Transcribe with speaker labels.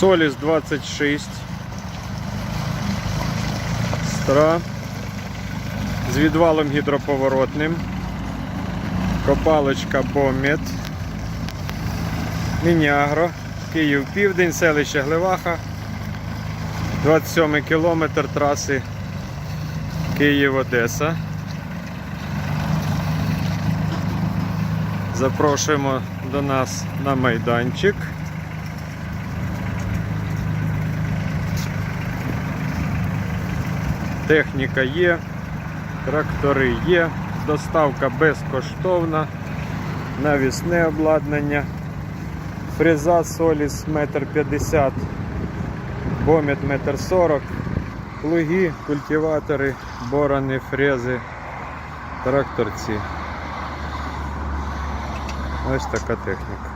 Speaker 1: Соліс 26. Стра. З відвалом гідроповоротним. Копалочка Бомет. Мінягро. Київ Південь, селище Гливаха. 27 кілометр траси Київ-Одеса. Запрошуємо до нас на майданчик. Техніка є, трактори є, доставка безкоштовна, навісне обладнання, фреза Соліс 1,50 м, бомет 1,40 м, плуги, культиватори, борони, фрези, тракторці. Ось така техніка.